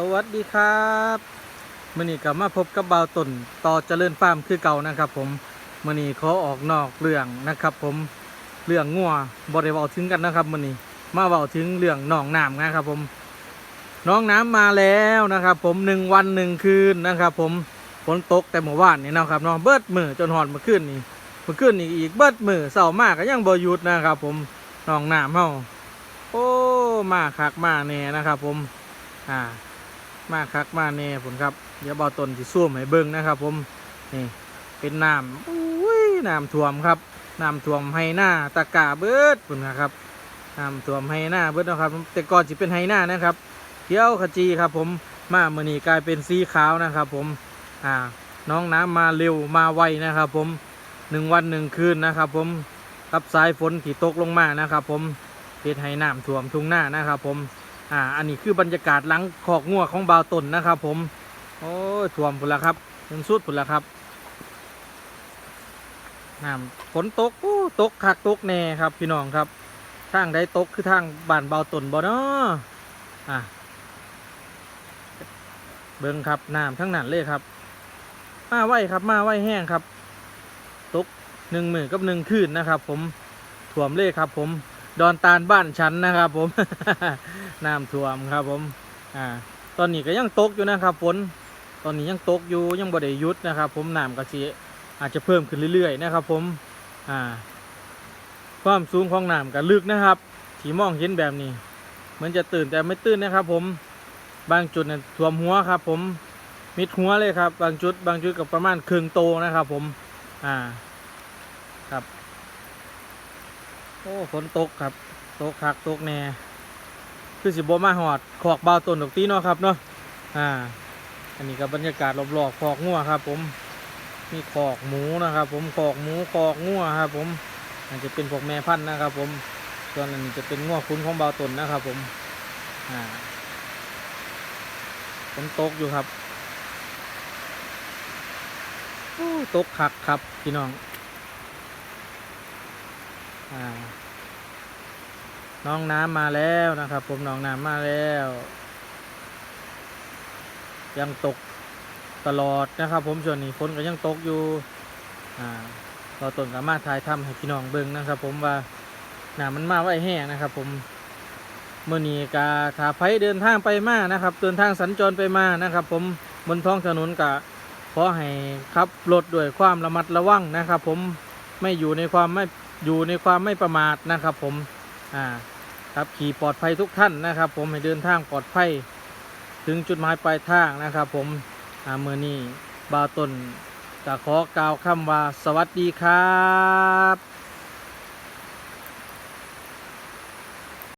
สวัสดีครับมื่อนี้กลับมาพบกับบ่าวตนต่อเจริญฟาร์มคือเก่านะครับ ผมมื่อนี้ขอออกนอกเรื่องนะครับ ผมเรื่องงัวบริวารถึงกันนะครับมื่อนี้มาเว้าถึงเรื่องหนองน้ำนะครับ ผมน้องน้ำมาแล้วนะครับ ผมหนึ่งวันหนึ่งคืนนะครับ ผมฝนตกแต่เมื่อวานนี่นะครับเน้องเบิดมือจนหอนมื่อคืนนี้เมื่อคืนนี้อีกเบิดมือเสามากก็ยังบ่หยุดนะครับ ผมหนองน้ำเฮาโอ้มาคักมาแน่นะครับ ผมอ่า มาคักมาแน่ผมครับเดี๋ยวเบาตนที่ซ่วมให้เบิ้งนะครับ ผมนี่เป็นน้ำอุ้ยน้ำท่วมครับน้ำท่วมให้หน้าตะกาเบิดผมนะครับน้ำท่วมให้หน้าเบิดนะครับ แต่ก่อนจะเป็นให้หน้านะครับเที่ยวขจีครับ ผมมาเมื่อนี้กลายเป็นสีขาวนะครับ ผมอ่าน้องน้ำมาเร็วมาไวนะครับ ผมหนึ่งวันหนึ่งคืนนะครับ ผมกับสายฝนที่ตกลงมานะครับ ผมเป็นให้น้ำท่วมทุ่งหน้านะครับ ผม อ่า อันนี้คือบรรยากาศหลังขอกงัวของบาวตนนะครับผม โอ้ยท่วมพุ่นละครับจนสุดพุ่นละครับน้ำฝนตกโอ้ตกคักตกแน่ครับ พี่น้องครับ ทางใดตกคือทางบ้านบาวตนบ่เนาะอะเบิ่งครับน้ำทั้งนั้นเลยครับ มาไหวครับ มาไหวแห้งครับ ตกหนึ่งหมือกับหนึ่งคืนนะครับ ผมถ่วมเลยครับ ผม ดอนตาลบ้านฉันนะครับ ผม น้ำท่วมครับผมอ่าตอนนี้ก็ยังตกอยู่นะครับฝนตอนนี้ยังตกอยู่ยังบ่ได้ยุดนะครับ ผมน้ำก็สิอาจจะเพิ่มขึ้นเรื่อยๆนะครับ ผมอ่าความสูงของน้ำก็ลึกนะครับที่มองเห็นแบบนี้เหมันจะตื่นแต่ไม่ตื่นนะครับ ผมบางจุดเนี่ยท่วมหัวครับ ผมมิดหัวเลยครับ บางจุด บางจุดก็ประมาณครึ่งโตนะครับ ผมอ่าครับ โอ้ฝนตกครับ ตกคักตกแน่ คือสิบมาหอดขอกเบาต้นดอกตีเนาะครับเนาะอ่า อันนี้ก็บรรยากาศรอบๆขอกงัวครับ ผมมีขอกหมูนะครับ ผมขอกหมูขอกงัวครับ ผมอาจจะเป็นพวกแม่พันธุ์นะครับ ผมส่วนอันนี้จะเป็นงัวคุ้นของเบาต้นนะครับ ผมอ่าฝนตกอยู่ครับโอ้ตกคักครับพี่น้อง อ่า น้องน้ำมาแล้วนะครับ ผมน้องน้ำมาแล้ว ยังตกตลอดนะครับ ผมส่วนนี้ฝนก็ยังตกอยู่อ่าเราต้นสามารถถ่ายทำให้พี่น้องเบิ่งนะครับ ผมว่าน้ำมันมาไว้แห้งนะครับ ผมเมื่อนี้กาถาไผเดินทางไปมานะครับ เดินทางสัญจรไปมานะครับ ผมบนท้องถนนกะขอให้ขับรถด้วยความระมัดระวังนะครับ ผมไม่อยู่ในความไม่อยู่ในความไม่ประมาทนะครับ ผม อ่าครับขี่ปลอดภัยทุกท่านนะครับ ผมให้เดินทางปลอดภัยถึงจุดหมายปลายทางนะครับ ผมอ่าเมื่อนี้บาตนจะขอกล่าวคำว่าสวัสดีครับ